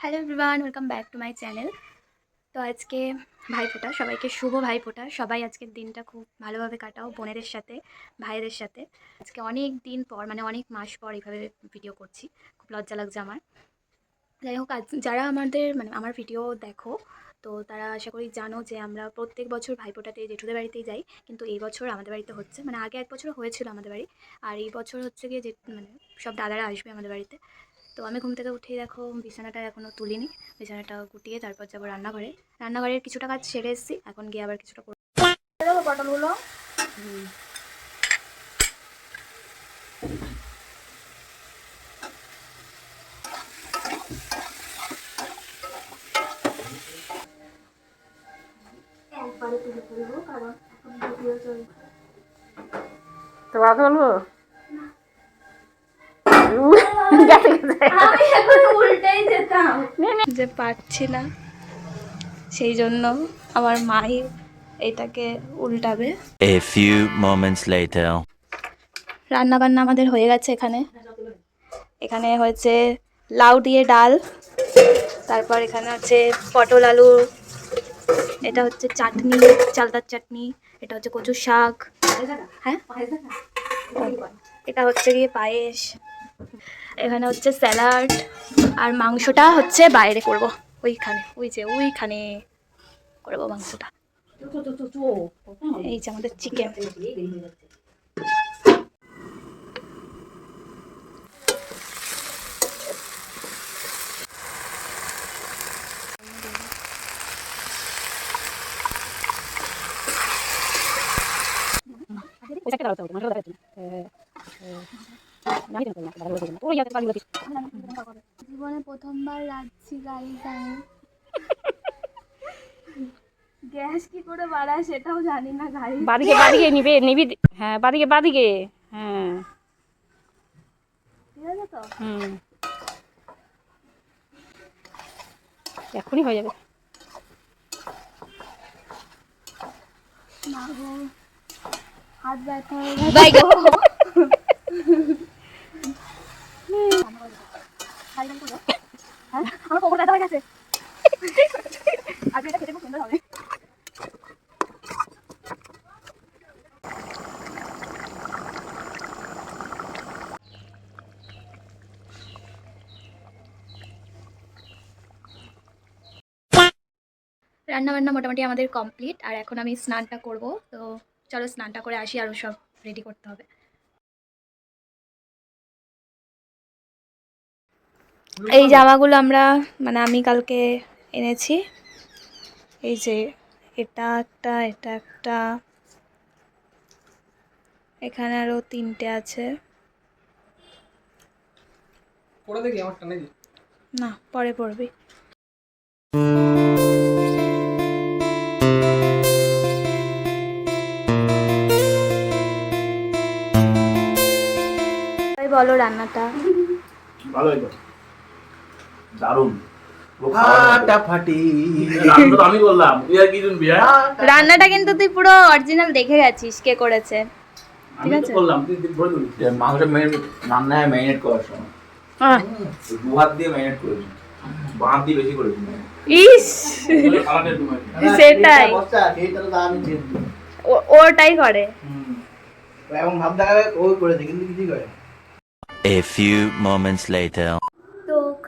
Hello everyone welcome back to my channel তো আজকে ভাইফোঁটা সবাইকে শুভ ভাইফোঁটা সবাই আজকের দিনটা খুব ভালোভাবে কাটাও, বোনেদের সাথে, ভাইদের সাথে। আজকে অনেক দিন পর মানে অনেক মাস পর এইভাবে ভিডিও করছি। খুব লজ্জা লাগছে আমার। যাই হোক, আজ যারা আমাদের মানে আমার ভিডিও দেখো, তো তারা আশা করি জানো যে আমরা প্রত্যেক বছর ভাইফোঁটাতে জেঠুদের বাড়িতেই যাই। কিন্তু এই বছর আমাদের বাড়িতে হচ্ছে মানে আগে এক বছর হয়েছিল আমাদের বাড়ি। আর এই বছর হচ্ছে গিয়ে যে মানে সব দাদারা আসবে আমাদের বাড়িতে। তো আমি ঘুম থেকে উঠেই দেখো বিছানাটা এখনও তুলিনি। বিছানাটা গুটিয়ে তারপর যাব রান্নাঘরে। রান্নাঘরের কিছুটা কাজ সেরে এসেছি এখন গিয়ে আবার কিছুটা করব পটলগুলো? তো কথা বলব যে পারছি না। সেই জন্য আমার মাই এটাকে উল্টাবে। A few moments later. রান্না বান্না আমাদের হয়ে গেছে এখানে। এখানে হয়েছে লাউ দিয়ে ডাল তারপর এখানে হচ্ছে পটল আলু এটা হচ্ছে চাটনি চালতার চাটনি এটা হচ্ছে কচু শাক। হ্যাঁ? এটা হচ্ছে গিয়ে পায়েস। এখানে হচ্ছে স্যালাড আর মাংসটা হচ্ছে বাইরে করব। ওইখানে, ওই যে ওইখানে করব মাংসটা। এই যে আমাদের চিকেন। জীবনে প্রথমবার রাখছি গাড়ি আমি গ্যাস কি করে বাড়ায় সেটাও জানি না গাড়ি। বাদিকে বাদিকে নিবে নিবি হ্যাঁ বাদিকে বাদিকে হ্যাঁ। ঠিক আছে তো? হুম। এখনই হয়ে যাবে। হাত ব্যথা হয়ে গেছে হ্যাঁ আমার কোমর ব্যথা হয়ে গেছে আজকে এটা খেতে খুব রান্না বান্না মোটামুটি আমাদের কমপ্লিট আর এখন আমি স্নানটা করব। তো চলো স্নানটা করে আসি আরও সব রেডি করতে হবে। এই জামাগুলো আমরা মানে আমি কালকে এনেছি। এই যে এটা একটা এটা একটা। এখানে আরও তিনটে আছে। পরে দেখি আমারটা নাকি? না পরে পড়বি। তাই বলো রান্নাটা। ভালোই তো দারুণ। ফাটাফাটি। আমি বললাম তুই আর কি শুনবি হ্যাঁ? রান্নাটা কিন্তু তুই পুরো অরিজিনাল দেখে গেছিস কে করেছে। তো আছে। বললাম তুই তুই ভরে মাংস ম্যারিনেট রান্নায় ম্যারিনেট করার সময়। দু হাত দিয়ে ম্যারিনেট করেছি। বাঁ দিয়ে বেশি করেছি ইস! সেটাই। ওটাই করে। এমন ভাব দেখাবে ওই করেছে কিন্তু কিছুই করে A few moments later.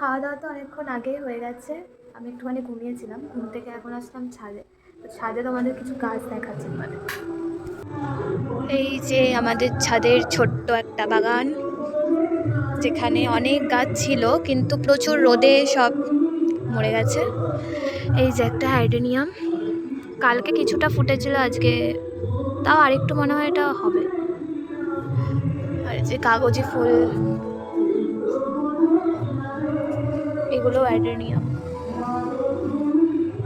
খাওয়া দাওয়া তো অনেকক্ষণ আগেই হয়ে গেছে। আমি একটুখানি ঘুমিয়েছিলাম, ঘুম থেকে এখন আসলাম ছাদে। তো ছাদে তোমাদের কিছু গাছ দেখাচ্ছি মানে এই যে আমাদের ছাদের ছোট্ট একটা বাগান, যেখানে অনেক গাছ ছিল, কিন্তু প্রচুর রোদে সব মরে গেছে। এই যে একটা হাইডেনিয়াম কালকে কিছুটা ফুটেছিল, আজকে তাও আরেকটু মনে হয় এটা হবে। আর যে কাগজি ফুল এগুলো অ্যাডেনিয়াম।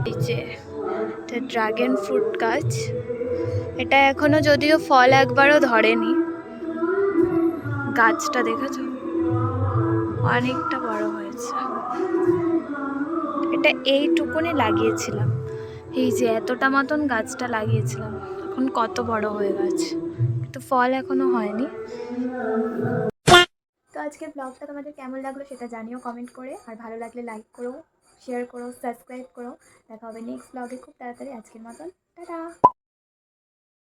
এই যে ড্রাগন ফ্রুট গাছ। এটা এখনও যদিও ফল একবারও ধরেনি। গাছটা দেখেছ? অনেকটা বড় হয়েছে। এটা এইটুকুনি লাগিয়েছিলাম। এই যে, এতটা মতন গাছটা লাগিয়েছিলাম। এখন কত বড় হয়ে গেছে? কিন্তু ফল এখনও হয়নি। তো আজকের ব্লগটা তোমাদের কেমন লাগল সেটা জানিও কমেন্ট করে। আর ভালো লাগলে লাইক করো শেয়ার করো সাবস্ক্রাইব করো। দেখা হবে নেক্সট ব্লগে খুব তাড়াতাড়ি আজকের মতন। টাটা!